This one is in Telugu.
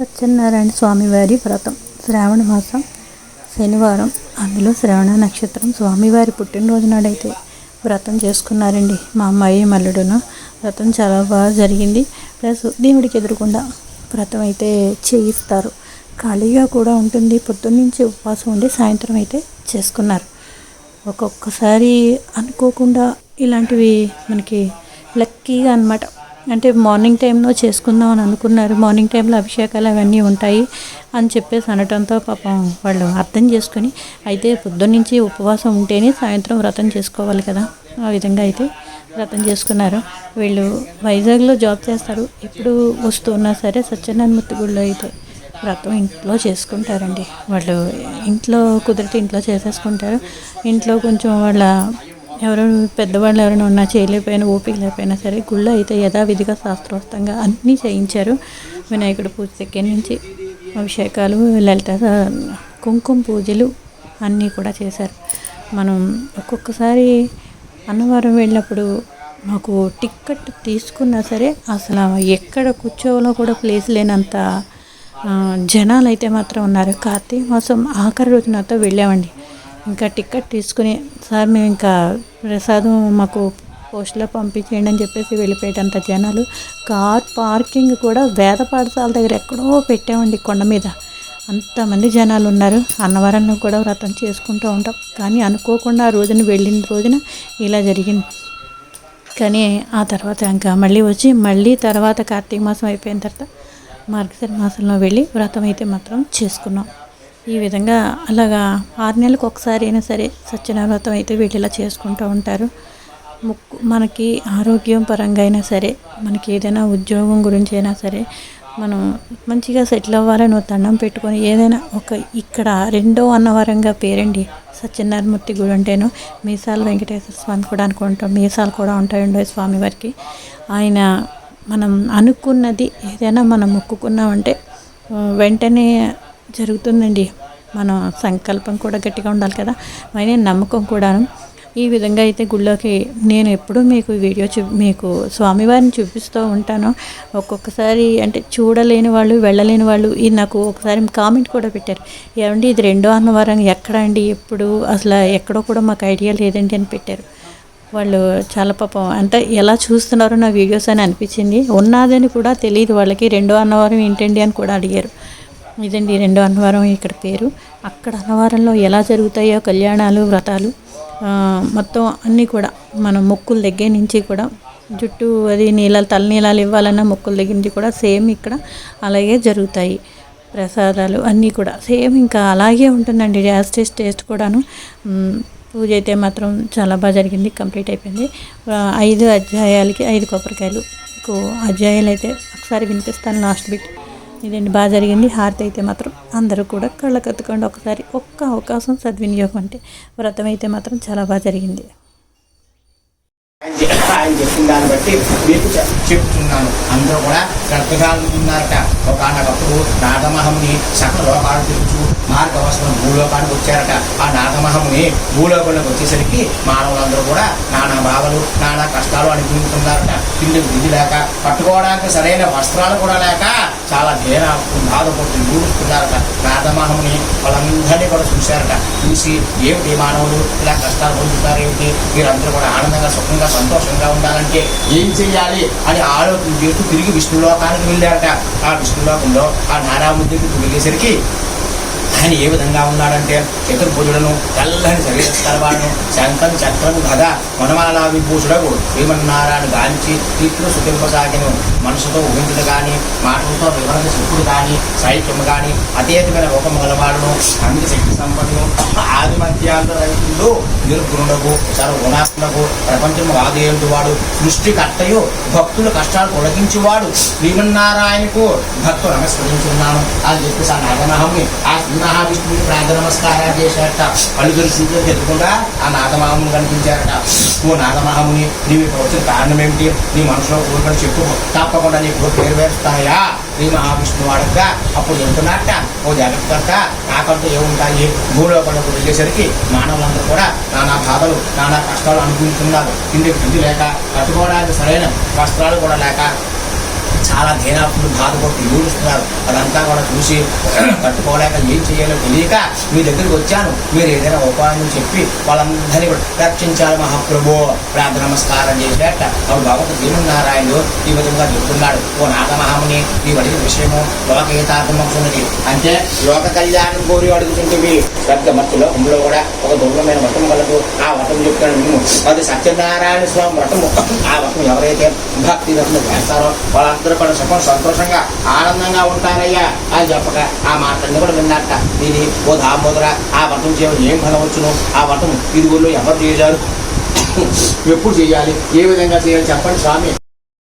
సత్యనారాయణ స్వామివారి వ్రతం. శ్రావణ మాసం శనివారం. అందులో శ్రవణ నక్షత్రం స్వామివారి పుట్టినరోజు నాడైతే వ్రతం చేసుకున్నారండి. మా అమ్మాయి మల్లుడును వ్రతం చాలా బాగా జరిగింది. ప్లస్ దేవుడికి ఎదురుకుండా వ్రతం అయితే చేయిస్తారు. ఖాళీగా కూడా ఉంటుంది. పొద్దున్నుంచి ఉపవాసం ఉండి సాయంత్రం అయితే చేసుకున్నారు. ఒక్కొక్కసారి అనుకోకుండా ఇలాంటివి మనకి లక్కీగా అన్నమాట. అంటే మార్నింగ్ టైంలో చేసుకుందాం అని అనుకున్నారు. మార్నింగ్ టైంలో అభిషేకాలు అవన్నీ ఉంటాయి అని చెప్పేసి అనటంతో పాపం వాళ్ళు అర్థం చేసుకొని అయితే పొద్దున్నుంచి ఉపవాసం ఉంటేనే సాయంత్రం వ్రతం చేసుకోవాలి కదా. ఆ విధంగా అయితే వ్రతం చేసుకున్నారు. వీళ్ళు వైజాగ్లో జాబ్ చేస్తారు. ఎప్పుడు వస్తున్నా సరే సత్యనారాయణమూర్తి గుడిలో అయితే వ్రతం ఇంట్లో చేసుకుంటారండి. వాళ్ళు ఇంట్లో కుదిరితే ఇంట్లో చేసేసుకుంటారు. ఇంట్లో కొంచెం వాళ్ళ ఎవరు పెద్దవాళ్ళు ఎవరైనా ఉన్నా చేయలేకపోయినా ఓపిక లేకపోయినా సరే గుళ్ళో అయితే యథావిధిగా శాస్త్రోక్తంగా అన్నీ చేయించారు. వినాయకుడి పూజ దగ్గర నుంచి అభిషేకాలు లలిత కుంకుమ పూజలు అన్నీ కూడా చేశారు. మనం ఒక్కొక్కసారి అన్నవరం వెళ్ళినప్పుడు మాకు టిక్కెట్ తీసుకున్నా సరే అసలు ఎక్కడ కూర్చోవాలో కూడా ప్లేస్ లేనంత జనాలు అయితే మాత్రం ఉన్నారు. కార్తీక మాసం ఆఖరి రోజునతో వెళ్ళామండి. ఇంకా టికెట్ తీసుకుని సార్ మేము ఇంకా ప్రసాదం మాకు పోస్టులో పంపించేయండి అని చెప్పేసి వెళ్ళిపోయేటంత జనాలు. కార్ పార్కింగ్ కూడా వేద పాఠశాల దగ్గర ఎక్కడో పెట్టామండి కొండ మీద. అంతమంది జనాలు ఉన్నారు. అన్నవరంలో కూడా వ్రతం చేసుకుంటూ ఉంటాం. కానీ అనుకోకుండా ఆ రోజున వెళ్ళిన రోజున ఇలా జరిగింది. కానీ ఆ తర్వాత ఇంకా మళ్ళీ వచ్చి మళ్ళీ తర్వాత కార్తీక మాసం అయిపోయిన తర్వాత మార్గశిర మాసంలో వెళ్ళి వ్రతం అయితే మాత్రం చేసుకున్నాం. ఈ విధంగా అలాగా ఆరు నెలలకు ఒకసారి అయినా సరే సత్యనారాయణ అయితే వీళ్ళు ఇలా చేసుకుంటూ ఉంటారు. ముక్కు మనకి ఆరోగ్యం పరంగా అయినా సరే మనకి ఏదైనా ఉద్యోగం గురించి అయినా సరే మనం మంచిగా సెటిల్ అవ్వాలని దండం పెట్టుకొని ఏదైనా ఒక ఇక్కడ రెండో అన్నవరంగా పేరండి సత్యనారాయణమూర్తి గుడి అంటేను మీసాల వెంకటేశ్వర స్వామి కూడా అనుకుంటాం. మీసాలు కూడా ఉంటాయండి స్వామివారికి ఆయన మనం అనుకున్నది ఏదైనా మనం మొక్కుకున్నామంటే వెంటనే జరుగుతుందండి. మన సంకల్పం కూడా గట్టిగా ఉండాలి కదా. మరి నమ్మకం కూడాను. ఈ విధంగా అయితే గుళ్ళోకి నేను ఎప్పుడూ మీకు వీడియో చూ మీకు స్వామివారిని చూపిస్తూ ఉంటాను. ఒక్కొక్కసారి అంటే చూడలేని వాళ్ళు వెళ్ళలేని వాళ్ళు ఇది నాకు ఒకసారి కామెంట్ కూడా పెట్టారు. ఏమండి ఇది రెండో అన్నవరం ఎక్కడ అండి? ఎప్పుడు అసలు ఎక్కడో కూడా మాకు ఐడియా లేదండి అని పెట్టారు. వాళ్ళు చాలా పాపం అంటే ఎలా చూస్తున్నారో నా వీడియోస్ అని అనిపించింది. ఉన్నదని కూడా తెలియదు వాళ్ళకి రెండో అన్నవరం ఏంటండి? అని కూడా అడిగారు. ఇదండి రెండో అన్నవరం ఇక్కడ పేరు. అక్కడ అన్నవరంలో ఎలా జరుగుతాయో కళ్యాణాలు వ్రతాలు మొత్తం అన్నీ కూడా మన మొక్కుల దగ్గర నుంచి కూడా జుట్టు అది నీళ్ళ తలనీలాలు ఇవ్వాలన్న మొక్కుల దగ్గర నుంచి కూడా సేమ్ ఇక్కడ అలాగే జరుగుతాయి. ప్రసాదాలు అన్నీ కూడా సేమ్ ఇంకా అలాగే ఉంటుందండి. యాజ్ టేస్ట్ టేస్ట్ కూడాను. పూజ అయితే మాత్రం చాలా బాగా జరిగింది కంప్లీట్ అయిపోయింది. ఐదు అధ్యాయాలకి ఐదు కొబ్బరికాయలు. అధ్యాయాలు అయితే ఒకసారి వినిపిస్తాను లాస్ట్ బిట్. ఇదండి బాగా జరిగింది. హారతి అయితే మాత్రం అందరూ కూడా కళ్ళకత్తుకోండి ఒకసారి ఒక్క అవకాశం సద్వినియోగం అంటే వ్రతం అయితే మాత్రం చాలా బాగా జరిగింది. ఆయన చెప్పిన దాన్ని బట్టి మీకు చెప్తున్నాను. అందరూ కూడా శ్రద్ధగా ఉన్నారట ఒకనొకప్పుడు నాగమహముని సకల లోకాలు తెలుసు మార్గవసరం భూలోకానికి వచ్చారట. ఆ నాగమహముని భూలోకంలోకి వచ్చేసరికి మానవులందరూ కూడా నానా బాధలు నానా కష్టాలు అనుభవిస్తున్నారట పిల్లలు విధి లేక పట్టుకోవడానికి సరైన వస్త్రాలు కూడా లేక చాలా ధీర బాధపడుతూ ఊడుస్తున్నారట నాగమహముని వాళ్ళందరినీ కూడా చూశారట. చూసి ఏమిటి మానవులు ఇలా కష్టాలు పొందుతున్నారు ఏమిటి మీరందరూ కూడా ఆనందంగా సుఖంగా సంతోషంగా ఉండాలంటే ఏం చెయ్యాలి అని ఆలోచన చేస్తూ తిరిగి విష్ణులోకానికి వెళ్ళారట. ఆ విష్ణులోకంలో ఆ నారాయణ వెళ్ళేసరికి ఆయన ఏ విధంగా ఉన్నాడంటే చతుర్భుజులను తెల్లని శరీరస్కరవాడును శంఖం చక్రం గద వనమాల విభూషుడకు శ్రీమన్నారాయణ గాంచి తీర్థులు సుఖింపసాగిను మనసుతో ఊహించుడు కానీ మాటలతో వివరణ శక్తుడు కానీ సాహిత్యము కానీ అతీతమైన ఒక గలవాడును అమిత శక్తి సంపన్ను ఆది మధ్యాంత రైతులు నిర్గుణుడకు సర్వగుణాత్మకు ప్రపంచము ఆదేయుడు వాడు సృష్టికర్తయు భక్తుల కష్టాలు తొలగించువాడు శ్రీమన్నారాయణకు భక్తులు నమస్కరించున్నాను. అని చెప్పేసి ఆ నాగమహంని ఆ మహావిష్ణువుకి మహావిష్ణువుని ప్రార్థన నమస్కారాలు చేశారట. పలుగురు సూచనలు ఎదుర్కొండా ఆ నాగమహముని కనిపించారట. ఓ నాగమహముని నీవు ఇక్కడ వచ్చిన కారణం ఏమిటి నీ మనసులో కోరుకొని చెప్పు. తప్పకుండా నీ కోరిక నెరవేరుస్తాయా నీ మహావిష్ణువు అడగ్గా అప్పుడు వెళ్తున్నట్ట ఓ జాగ్రత్త నాకంటూ ఏముంటాయి? భూలోకంలోకి వెళ్ళేసరికి మానవులందరూ కూడా నానా బాధలు నానా కష్టాలు అనుభవిస్తున్నారు తిండి తిండి లేక కట్టుకోవడానికి సరైన వస్త్రాలు కూడా లేక చాలా దీనాత్ములు బాధపడుతూ ఏడుస్తున్నారు అదంతా కూడా చూసి తట్టుకోలేక ఏం చేయాలో తెలియక మీ దగ్గరికి వచ్చాను. మీరు ఏదైనా ఉపాయం చెప్పి వాళ్ళందరినీ కూడా రక్షించాలి మహాప్రభు. ప్రార్థన నమస్కారం చేసేట అప్పుడు భగవంతు దీనున్నారాయణుడు ఈ విధంగా చెప్తున్నాడు. ఓ నాగమహాముని ఈ అడిగిన విషయము లోకహితార్థమవుతున్నది అంటే లోక కళ్యాణం కోరి అడుగుతుంటుంది పెద్ద మట్టిలో ఇందులో కూడా ఒక దుర్గమైన వటం కలదు. ఆ వటం చెప్తాను మేము అది సత్యనారాయణ స్వామి వటము. ఆ వటం ఎవరైతే భక్తి వ్రతం చేస్తారో వాళ్ళందరూ కూడా సుఖం సంతోషంగా ఆనందంగా ఉంటారయ్యా అని చెప్పక ఆ మాటలన్నీ కూడా విన్నట్ట ఇది ఓ దామోదర ఆ వ్రతం చేయడం ఏం ఫలవచ్చును? ఆ వ్రతం ఇరుగుల్లో ఎవరు చేశారు? ఎప్పుడు చేయాలి? ఏ విధంగా చేయాలి? చెప్పండి స్వామి.